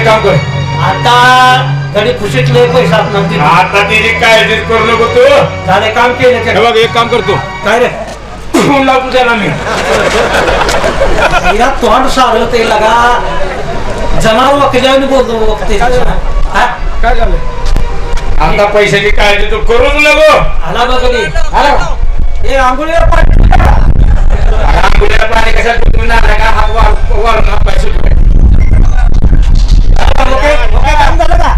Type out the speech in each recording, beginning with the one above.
एक काम कर. आता तरी खुशीतले पैसा आपण दिले. आता तिची काळजीच करू नको तू. झाले काम केले हे ते. बघ एक काम करतो. काय रे? फोन लावतो त्याला मी. या तोंड सारलं ते लगा. जनावर वकिलाने बोलतो वक्ते. हा? काय झालं? आता पैशाची काळजी तू करूच नको. आला बघ कधी. आला? ए आंघोळीला पाणी आंघोळीला पाणी कशाला तुम्ही नाला का? हा वाळ वाळून हा पैसे ओके काम झालं का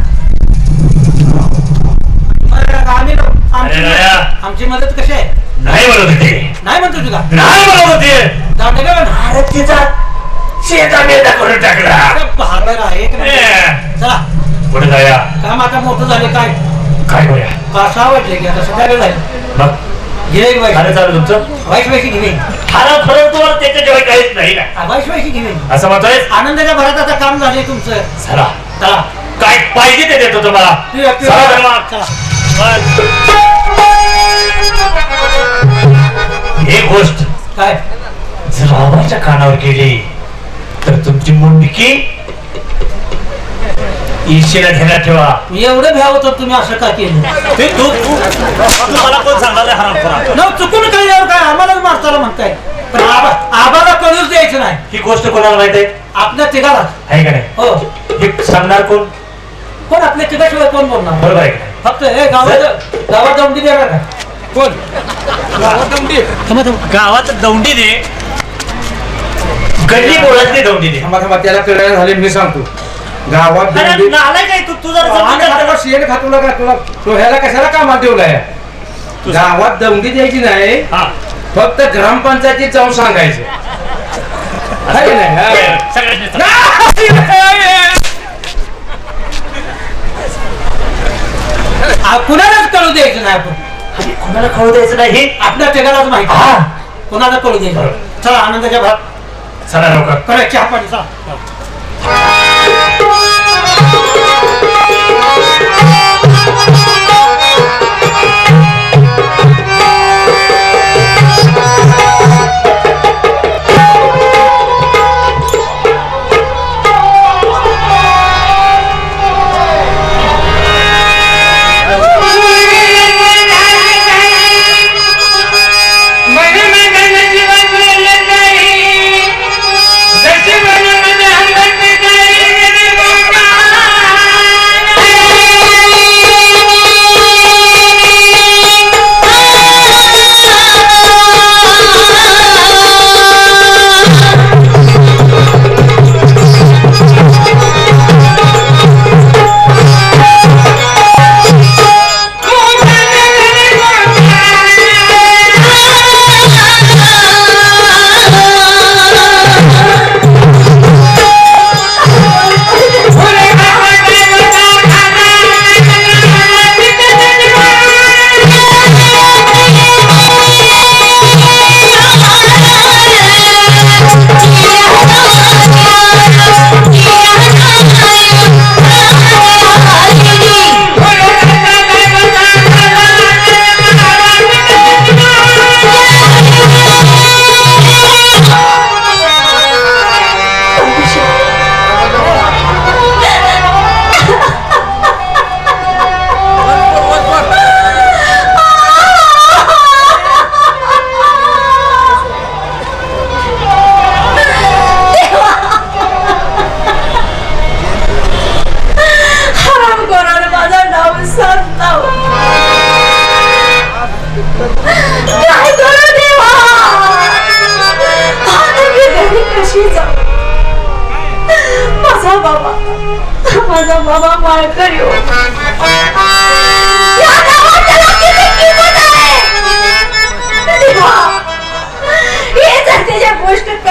बरं, आम्ही आमची अरे राया. आमची मदत कशी आहे? नाही म्हणत होते. नाही म्हणतो तुला नाही म्हणत होते. जाऊ दे का? अरे तिचा शेता बेता करून टाकला. अरे आहे एक चला. पुढे जाया काम आता मोठं झाले काय? काय करूया? सहा वाजले की आता सकाळी जाईल मग? गिराईक झालं वाईट चालू तुमचं? वाईट पैसे घेणे खाना फरक तुम्हाला त्याच्याशिवाय काहीच नाही ना. वाईट असं म्हणतोय आनंदाच्या भरात आता काम झाले तुमचं. चला. चला. काय पाहिजे ते देतो तुम्हाला. चला हे गोष्ट. काय? जर आवाच्या कानावर गेली तर तुमची मुंडकी ईर्षेला ध्यानात ठेवा. मी एवढं भ्याव होतं तुम्ही असं का केलं? ते तू तू तुम्हाला कोण सांगणार आहे हरामखोरा न चुकून यावर काय? आम्हाला मारताला म्हणताय. पण आबा आबाला कळूच द्यायचं नाही. ही गोष्ट कोणाला माहीत आहे? आपल्या तिघाला? आहे का नाही? हो. हे सांगणार कोण? कोण? आपल्या तिघाशिवाय कोण बोलणार? बरोबर आहे का नाही? फक्त हे गावात गावात जाऊन दिली का? कोण. थांबा थांबा. गावात दौंडी दे गल्ली बोलत नाही दौंडी दे थांबा थांबा त्याला कळायला झाले मी सांगतो. गावात अरे दमडी. नालायक आहे तू तू जरा आणि समजून आता जा. शेण खातूला का? तुला तो ह्याला कशाला कामात ठेवलाय? गावात दमडी द्यायची नाही? हा. फक्त ग्रामपंचायतीत जाऊन सांगायचं. आहे की नाही? हा. सगळ्यांनी आ, कुणालाच कळू द्यायचं नाही आपण अरे, कोणाला कळू द्यायचं नाही हे आपल्या तिघालाच माहिती हा. कुणाला कळू द्यायचं चला आनंदाच्या भात चला लवकर करा चहा पाणी चला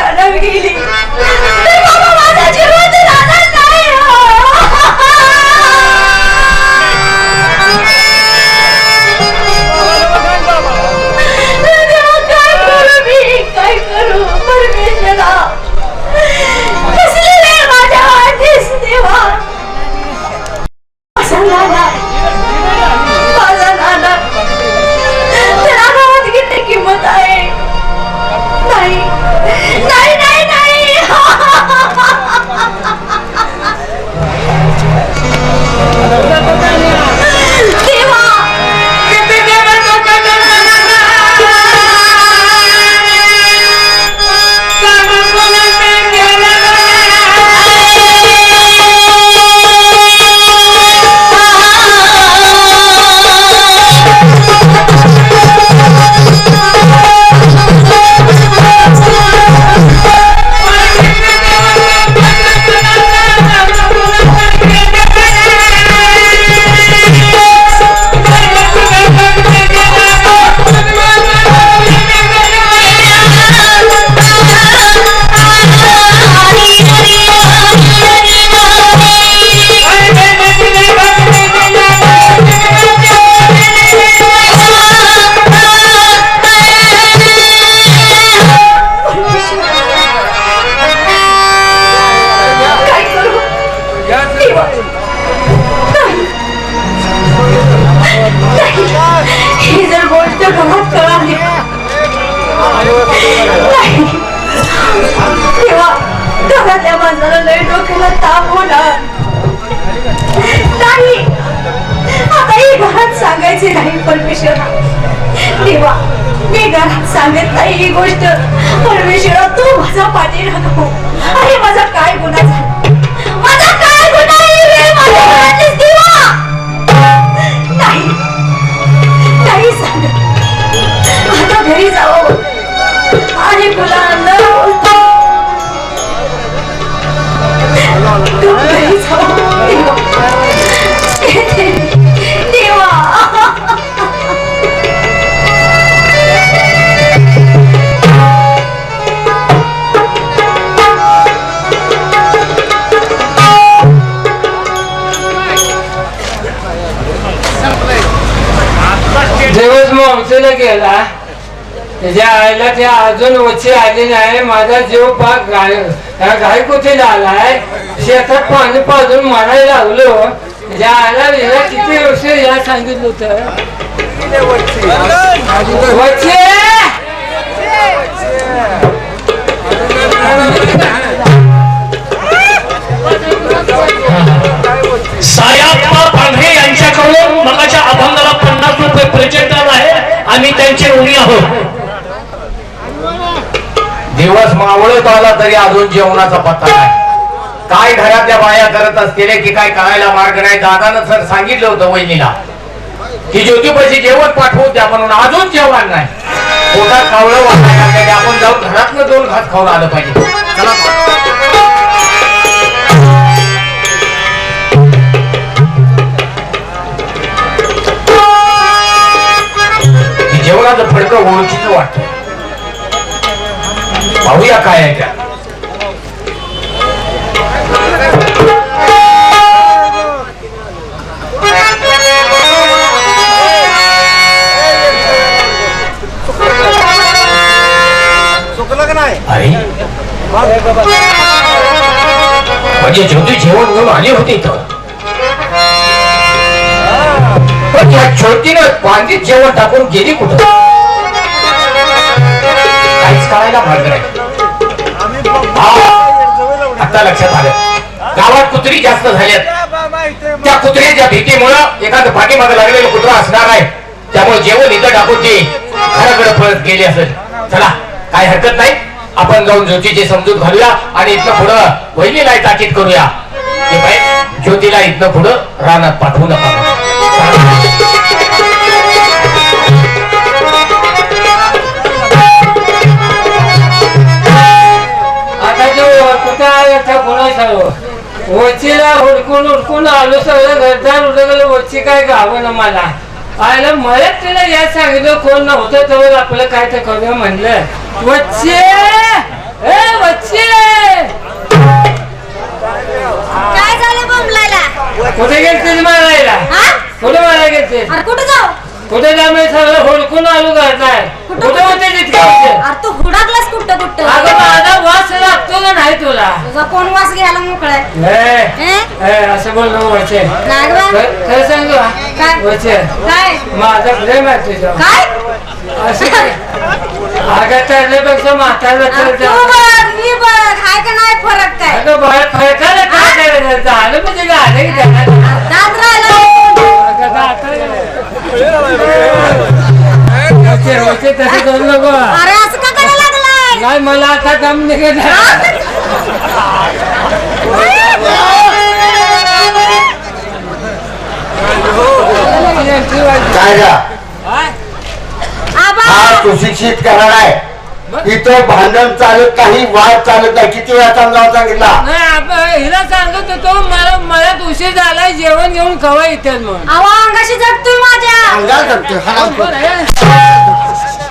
गोष्ट करावी गेली ना त्या माणसाला लय डोक्याला ताप होणार. नाही. आता ही घरात सांगायची नाही परमेश्वरा. देवा मी घरात सांगत नाही ही गोष्ट. परमेश्वरा तू माझा पाठी राखव अरे माझा काय गुन्हा झाला? माझा काय गुन्हा आहे माझ्या घरातलीच घरी जाओ आणि तुला दिवस मावशीला गेला त्याच्या आईला ते अजून उची आली नाही. माझा जीव पाक गाय ह्या गाय कुठे आलाय शेतात पाणी पाजून मारायला लागलो त्याच्या आईला हिला किती वर्ष या सांगितलं होतं? वचे सायाप्पा पांढरे यांच्याकडून मगाच्या अभंगाला पन्नास आहे. आम्ही त्यांचे ऋणी आहोत. दिवस मावळत आला तरी अजून जेवणाचा पत्ता नाही. काय घरातल्या बाया करत असतील की काय करायला मार्ग नाही. दादानं सर सांगितलं होतं वहिनीला की ज्योतिबाची जेवण पाठवू द्या म्हणून अजून जेवण नाही. पोटात कावळं वाटायला आपण जाऊन घरातनं दोन घास खाऊन आलं पाहिजे. चला काय आहे त्या? म्हणजे ज्योती जेवण घेऊन आली होती इथं पण त्या ज्योतीनं वांगीत जेवण टाकून गेली कुठं? काहीच कळायला मार्ग नाही. आता लक्षात आलं. गावात कुत्री जास्त झाल्यात. त्या कुत्र्याच्या भीतीमुळं एखादं पाठीमागे लागलेलं कुत्रा असणार आहे. त्यामुळे जेवण इथं टाकून ते घराकडे परत गेली असेल. चला काय हरकत नाही. आपण जाऊन ज्योतीची समजूत घालूया आणि इथनं पुढं वहिनीला ताकीद करूया. ज्योतीला इथनं पुढं रानात पाठवू नका. कुठं आला त्या कोणा सांगू? वचीला हुडकून हुडकून आलो सगळं घरदार उडकलं वची काय गावं ना मला. आयला मला तिला या सांगितलं कोण नव्हतं तर आपलं काय तर करूया म्हणलं. वच्चे ए वच्चे काय झालं बोंबलायला कुठे गेलते मारायला? कुठे मारायला गेलते कुठं जाऊ? कुठे जामे सगळं हुडकून आलो घरदार कुठे होते तितके होते अरे तू हुडाकलास कुठं कुठं? अगं माझा वास लागतो का नाही तुला? तुझा कोण वास घ्यायला मोकळाय ए, हे? ए, असं बोलणं वचे नाही बा. खरं सांगू काय? वचे काय? माझा प्रेम आहे तुझ्या काय? असं काय? अगं ठरल्यापेक्षा म्हातारला अरे तर तू बघ मी बघ हाय का नाही फरक काय? अगं बाहेर फरकाला काय करायचं? झालं म्हणजे झालं की त्याला? दात राहिला अगं दाखल वचे तसं करू नको. अरे असं का करायला लागलाय? नाही मला आता दम निघत आहे. काय गा? हा? आबा! हा सुशिक्षित करार आहे. इथं भांडण चालत काही वाद चालत नाही. किती वेळा समजावून सांगितला? नाही हिला सांगत होतो मला मला उशीर झालाय जेवण घेऊन खवा इथे म्हणून. आवा अंगाशी झटतोय माझ्या. अंगाल धरतोय हराम हे?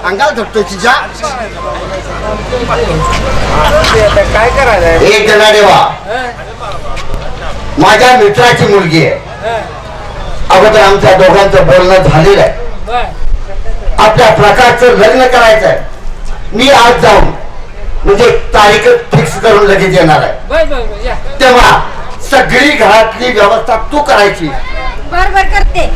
अंगाल धरतोय तिच्या एक जणा देवा माझ्या मित्राची मुलगी आहे. अगोदर आमच्या दोघांचं बोलणं झालेलं आहे. बरं. आपल्या प्रकारचं लग्न करायचं आहे मी आज जाऊन म्हणजे तारीख फिक्स करून लगेच येणार आहे. बरं, बरं, बरं, या. तेव्हा सगळी घरातली व्यवस्था तू करायची. बर बर करते.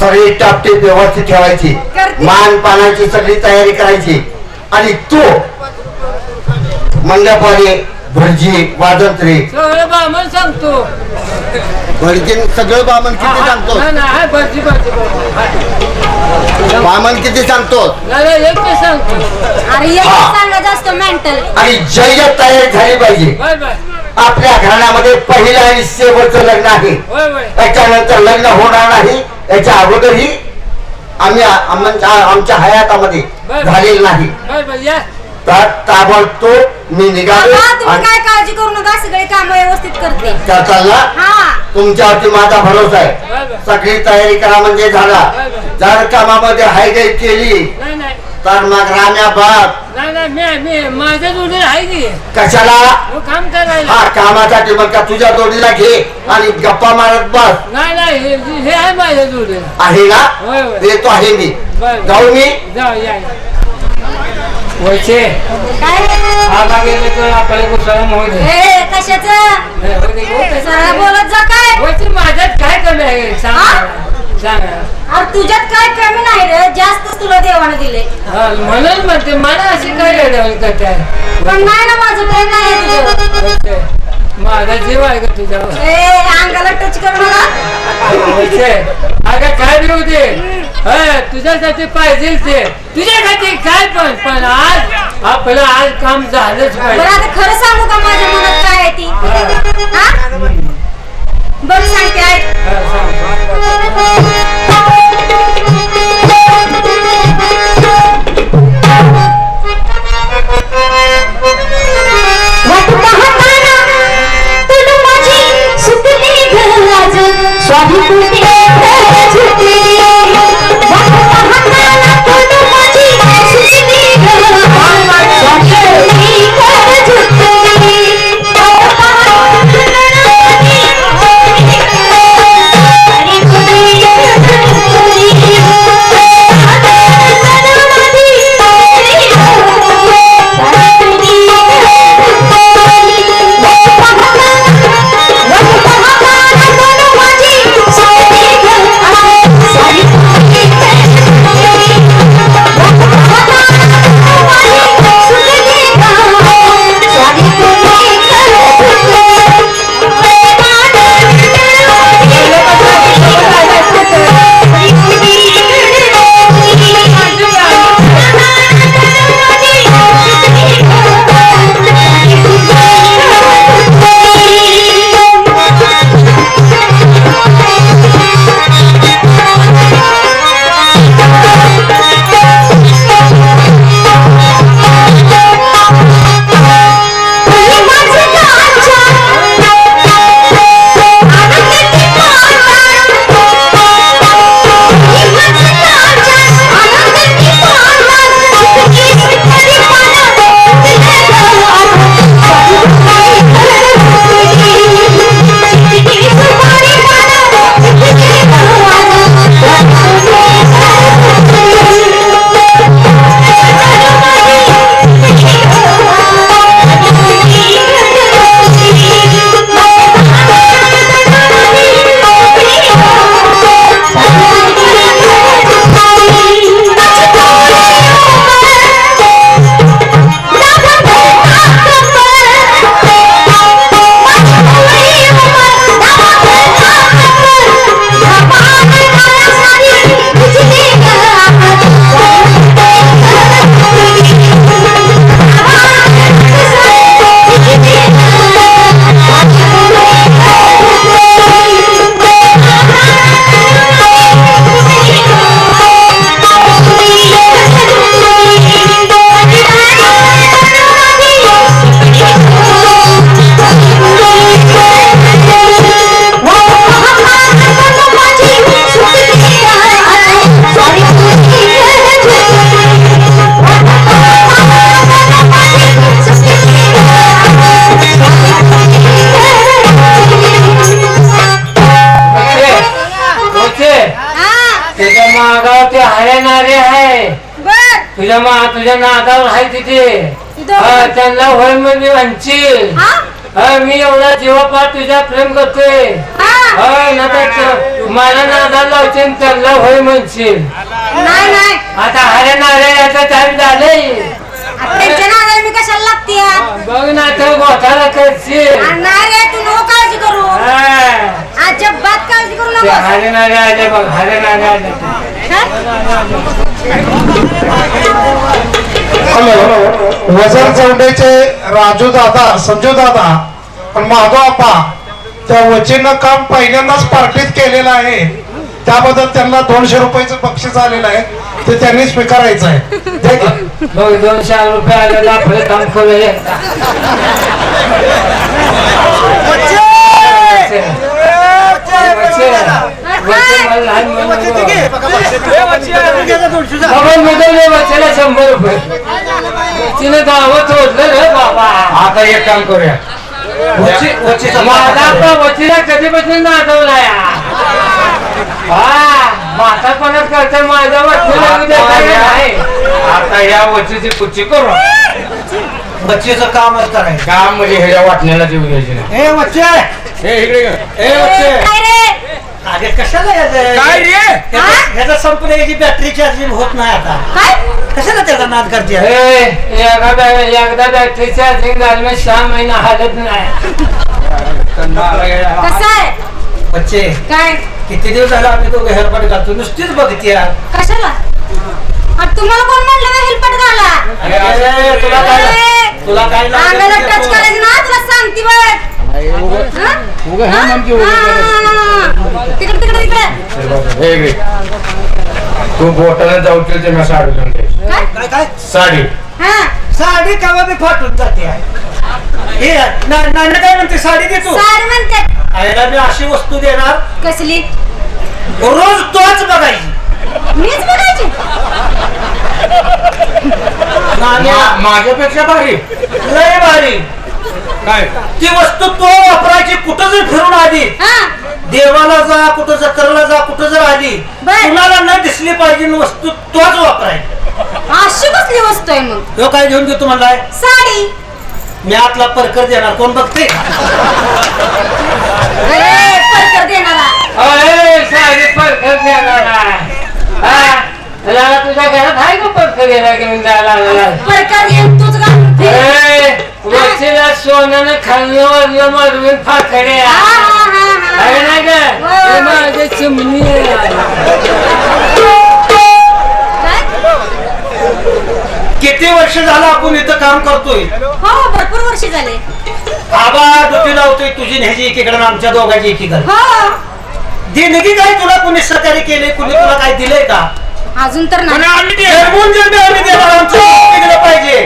सगळी टापटी व्यवस्थित ठेवायची. मान पानाची सगळी तयारी करायची. आणि तू मंडपाने भटजी वाजंत्री. सगळं बामण सांगतो. भटजी सगळं बामण किती सांगतो? नाही नाही हाय, भटजी भटजी भटजी. बामण किती सांगतो? नाही नाही, एक ते सांगतो. अरे एक. सांगायचं असतं मेंटल आणि जय तयारी झाली पाहिजे. बाय बाय आपल्या घराण्यामध्ये पहिलं आणि शेवटचं लग्न आहे. होय होय. त्याच्यानंतर लग्न होणार नाही. याच्या अगोदरही आम्ही आमच्या आमच्या हयातामध्ये. झालेलं नाही. बाय बाय या. तर ताबडतोब मी निघालो बाबा, तुम्ही आणि काय काळजी करू नका सगळे काम व्यवस्थित करते. त्या चालला? हा. तुमच्यावरती माझा भरोसा आहे. सगळी तयारी करा म्हणजे झाला. जर कामामध्ये हायगाई केली नाही नाही. तर मग राम्या बाप. नाही नाही मी मी माझ्या जोडी आहे. की कशाला? हो काम करायला. हा कामासाठी मग का तुझ्या जोडीला घे आणि गप्पा मारत बस. नाही नाही हे हे आहे माझ्या जोडी आहे ना? होय, होय. येतो आहे मी. बरं. जाऊ मी? जाऊ या या. वळचे काय? तर ए कशाच? बोलत जा काय? वळचे माझ्यात काय कमी आहे? सांग? मला. सांग ना. अरे तुझ्यात काय कमी नाही रे. जास्तच तुला देवाने दिले. हा, म्हणून म्हणते मला अशी काय येड्यावानी करते? पण नाही ना माझं प्रेम नाही आहे माझा जीव आहे का तुझ्यावर? ए अंगाला टच करू नका वळचे, अगं काय देऊ दे? तुझ्यासाठी पाहिजे ते. तुझ्यासाठी काय पण पण आज आपलं आज काम झालंच बरं पाहिजे आता खरं सांगू का माझ्या मनात काय आहे ती? हा? बरं सांगते ऐक. हा, सांग. स्वामी कुठे? तुझ्या मा नादावर आहे तिथे. हा, त्यांना होय म्हणजे म्हणशील हा? हा, मी एवढा जीवापार तुझ्या प्रेम करतोय. हा? हा, ना तर त- मला नादाला लावशील त्यांना होय म्हणशील. नाही नाही. आता हरे नारे याचा टाइम त्यांच्या नादाला मी कशाला लागते बघ ना तर गोठाला करशील. नाही रे तू नको काळजी करू. हा. अजिबात काळजी करू ते नको हारे नारे आले बघ हारे नारे आले हॅलो वजर चौंडेचे राजू दादा संजू दादा पण माधव आपा त्या वचीनं काम पहिल्यांदाच पार्टीत केलेलं आहे त्याबद्दल त्यांना दोनशे रुपयाचं बक्षीस आलेलं आहे ते त्यांनी स्वीकारायचं आहे दोनशे रुपये आले तर आपलं काम करू एकदा. वचे, वचे मला लहान मुलं नको. बाबा मिळवले वचेला शंभर रुपये वचीनं गावं तोडलं रे बाबा. आता एक काम करूया. वची- वचीचा माझा वचीला कधीपासून नाचवला हा म्हातारपणात करता वचीला नाही. आता या वचीची कुची करू. बच्चेचं कामच करायचं काम म्हणजे ह्याच्या वाटण्याला देऊ द्यायचे नाही. ए बच्चे हे इकडे ये. ए काय रे? अरे कशाला? काय रे? ह्याचा- ह्याचा संपल्याची बॅटरी चार्जिंग होत नाही आता. काय? कशाला त्याचा नाद करते? ए, एकदा एकदा बॅटरी चार्जिंग झाली म्हणजे सहा महिना हालत नाही. कसं आहे? बच्चे काय? किती दिवस झाला आम्ही दोघं हेरपाट घालतो? नुसतीच बघते यार. कशाला? अरे तुम्हाला कोण म्हणलं हेल्पट घाला? अरे, अरे, तुला काय तुला काय लागलं? अंगाला ते टच बोल. करायचं ना तुला सांगते बघ. हा? हा. तिकडे तिकडे तिकडे हे इकडे. तू बोटाने जाऊ ते मी साडी. काय? काय साडी. हा. साडी कावा बी फाटून जाते? हे नाना काय म्हणते साडी दे तू. सार म्हणतात आईला मी अशी वस्तू देणार. कसली? रोज तोच बघायची. मीच बघायची? मा- माझ्यापेक्षा भारी. लय भारी. काय? ती वस्तू तो वापरायची कुठं जर फिरून आली? हा. देवाला जा कुठं जत्रेला जा कुठं जर आली बर. कुणाला न दिसली पाहिजे न वस्तू तोच वापरायची. अशी कसली वस्तू आहे मग? तो काय घेऊन देतो म्हणलाय? साडी. मी आतला परकर देणार कोण बघते? अरे परकर देणारा. अरे साडी परकर देणारा. हा लाला तुझ्या घरात आहे का परकर गेला घेऊन जायला सोन्यानं खाल्लं मरवीन फाकड्या. हा, हा, हा, हा. आहे ना ग? हो. हे माझे चिमणी? किती वर्ष झालं आपण इथं काम करतोय? हो भरपूर वर्ष झाले. आबा डोकी लावतोय तुझी न्यायची एकीकडे आणि आमच्या दोघांची एकीकडे. हो. देणगी काय तुला कोणी सहकार्य केले कुणी तुला काय दिलंय का? अजून तर नाही. आम्ही देणार आमचं पाहिजे.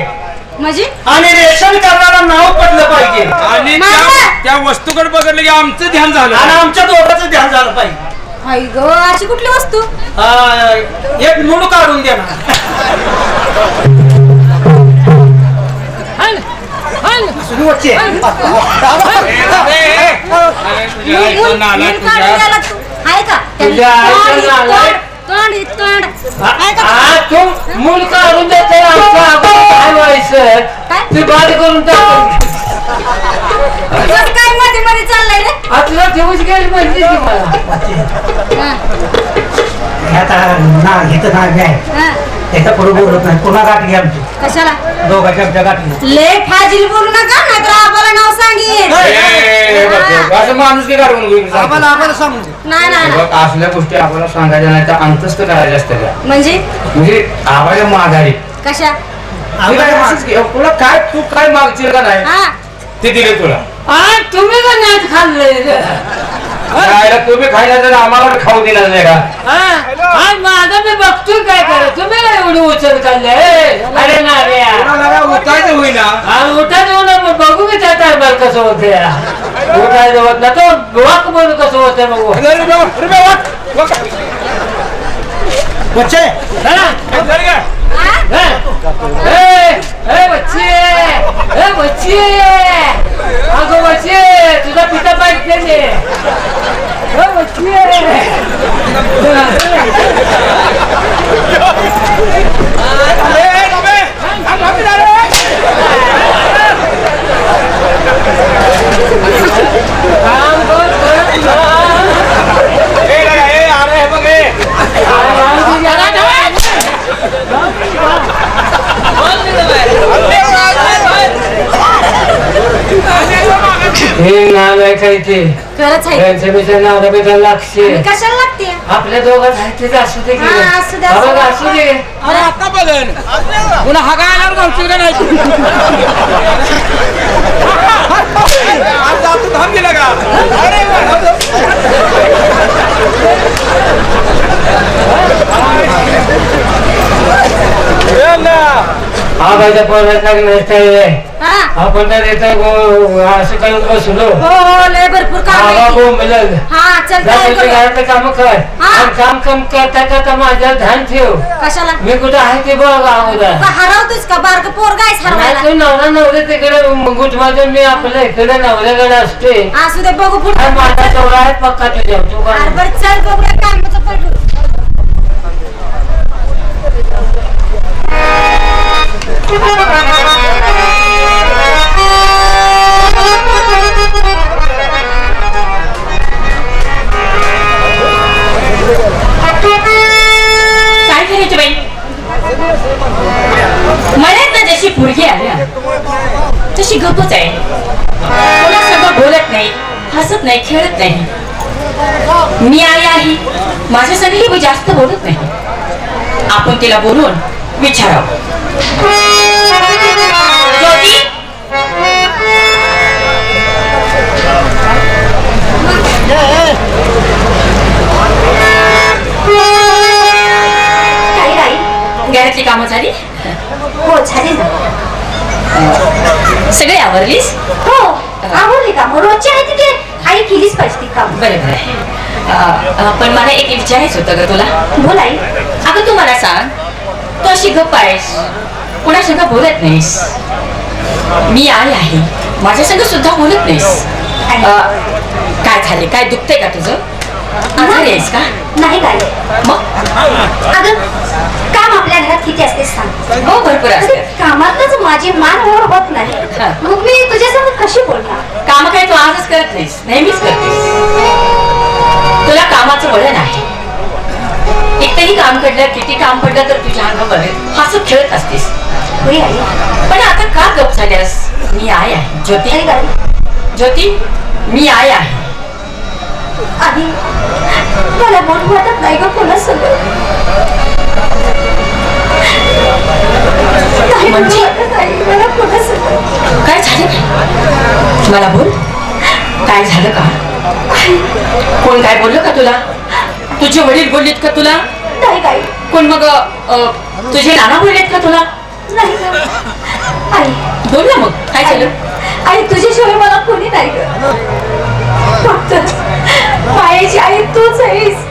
म्हणजे? आणि रेशन करणारा नाव पडलं पाहिजे. आणि मामा! त्या त्या वस्तूकडे बघितलं की आमचं ध्यान झालं. आणि आमच्या दोघांचं ध्यान झालं पाहिजे. हाय ग अशी कुठली वस्तू? आ, एक मुंड काढून देणार सुरुवातची आहे. अरे तुझ्या आईचं नाला तुझ्या आहे का? तुझ्या आईचं? तोंड तोंड. आहे का हा तू मूल काढून देते आमच्या अगोदर काय? व्हायचं काय? ते बाद करून टाक. तुझं काय मध्ये मध्ये चाललंय रे? आपलं ठेवूच गेली म्हणजे की मला? हा, आता ना घेतं ना घ्याय हा. त्याच्या पुढे बोलत नाही. पुन्हा गाठ घ्या आमची? कशाला? दोघांच्या आमच्या गाठी लय फाजील बोलू नका नाहीतर आम्हाला नाव सांगेन. ए, बघ, बघ, असं माणूस की काढून घेऊन सांगतो. आम्हाला सांगू नाही नाही नाही. बघ, असल्या गोष्टी आपल्याला सांगायच्या नाही तर अंतस्त करायच्या असतात त्या. म्हणजे? म्हणजे आवाज माघारी. कशा? मी काय असंच की, तुला काय तू काय मागशील का नाही? हा. ते दिले तुला. आ, तुम्ही का रे? खायला तुम्ही खायला तर आम्हाला खाऊ दिला नाही का? हा? माझं मी बघतोय काय करा तुम्ही काय एवढी उचल काढले अरे ना रे कोणाला उठायचं होईना? उठा देऊ ना मग बघू की त्या टायमाला कसं होते उठायचं होत ना तो वाक म्हणून कसं होतं बघू अरे. बच्चे. हा? हा? ए, ए, बच्चे. ए बच्चे. अगं बच्चे तुझा पिता पाहिजे ते ए, बच्चे अरे, बाबे, थांब, थांब, थांब, अरे. काम कर, कर, कर. ए, अरे, ए, अरे, हे बघ, ए. आ, आ, तुझ्या- हे नाव काय ते? खरंच आहे. त्यांच्या बिच्या नाव बिचा लागशे मी कशाला लागते? आपल्या दोघात आहे तेच असू दे की. हा, असू दे, हा असू बघ, दे. असू दे. अरे आता बघन पुन्हा हा काय येणार गावची का नाही? आता तू थांब गेला का? अरे हा? माझ्या पोराचा नसतंय हा. आपण तर इथं गो- असं करून बसलो. हो हो लय भरपूर काम हा आहे. मिळेल हा चल? घरातलं काम कर. हा. आणि काम काम करता करता माझ्यावर ध्यान ठेव. कशाला? मी कुठं आहे ते बघ अगोदर. का हरवतोस का? बारक पोरगा आहेस नाही हरवायला. तू नवरा नवरे तिकडे गुट माझं मी आपल्या इकडे नवऱ्याकडे असते असू दे बघू पुढे. आणि माझा नवरा आहे पक्का तुझ्या. तू काय बरं चल बघूया कामाचं मळ्यात ना जशी पुरगी आल्या तशी गपच आहे. कोणासोबत सगळं बोलत नाही हसत नाही खेळत नाही. मी आई आहे माझ्या संगही जास्त बोलत नाही. आपण तिला बोलून विचारावं. घरातली कामं झाली? हो झाले ना. सगळे आवरलीस? हो आवडली का मग रोजची आहे तिथे. आई केलीच पाहिजे ती काम. बरं बरं. पण मला एक विचारायचं होतं ग तुला. बोल आई. अगं तू मला सांग तू अशी गप्प आहेस. कोणा संग बोलत नाहीस. मी आई आहे. माझ्या संग सुद्धा बोलत नाहीस. काय झाले? काय दुखतंय का तुझं? आजारी आहेस का नाही काय मग? अगं काम आपल्या घरात किती असते सांग. हो भरपूर कधी असतात कामातच माझी मान वर होत नाही. हा. मग मी तुझ्यासोबत कशी बोलणार? काम काय तू आजच करत नाहीस नेहमीच करतेस. तुला कामाचं वळण आहे. एकही काम घडलं किती काम पडलं तर तुझ्या अंगामध्ये हसत खेळत असतेस. होय आई. पण आता का गप झाल्यास? मी आई आहे. ज्योती? आई गाडी ज्योती? मी आई आहे. आधी मला बोट वाटत नाही ग कोणा म्हणजे? काय झालं? मला बोल. काय झालं का? कोण काय बोललं का तुला? तुझे वडील बोललेत का तुला? नाही काय कोण मग तुझे नाना बोललेत का तुला? नाही बोल ना मग. काय झालं? आई तुझ्याशिवाय मला कोणी नाही फक्त मायाची आई तूच आहेस.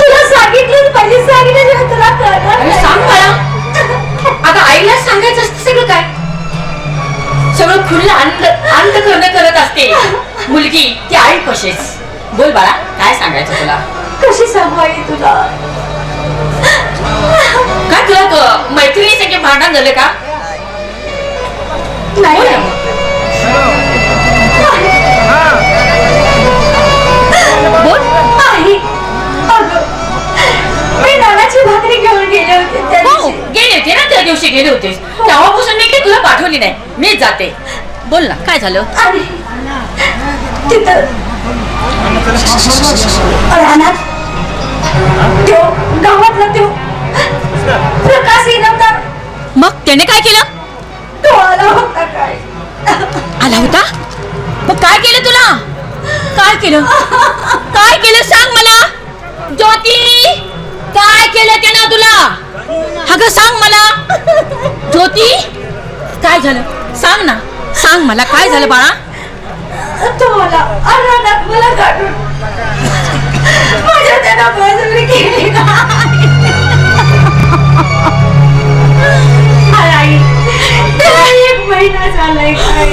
तुला सांगितलंच पाहिजे सांगितल्याशिवाय तुला नाही. सांग मला. आता आईला सांगायचं असतं सगळं काय? सगळं खुल्लं अंत अंतकरण करत असते. मुलगी ती आई कशीच? बोल बाळा काय सांगायचं तुला? कशी सांगू आई तुला? काय तुला क- मैत्रिणी सगळे भांडण झालं का? नाही. दिवशी गेले होतेस तेव्हापासून मी काही तुला पाठवली नाही. मीच जाते. बोल ना काय झालं? आणि तिथं. रानात. त्यो गावातला त्यो. प्रकाश नव्हता मग त्याने काय केलं? तो आला होता काय? आला होता? मग काय केलं तुला? काय केलं? काय केलं सांग मला? ज्योती काय केलं त्यानं तुला? अगं सांग मला. ज्योती काय झालं? सांग ना. सांग मला काय झालं बाळा? तो आला रानात मला काढून. माझ्या त्याला बळजबरी केली आई त्याला एक महिना झालाय काय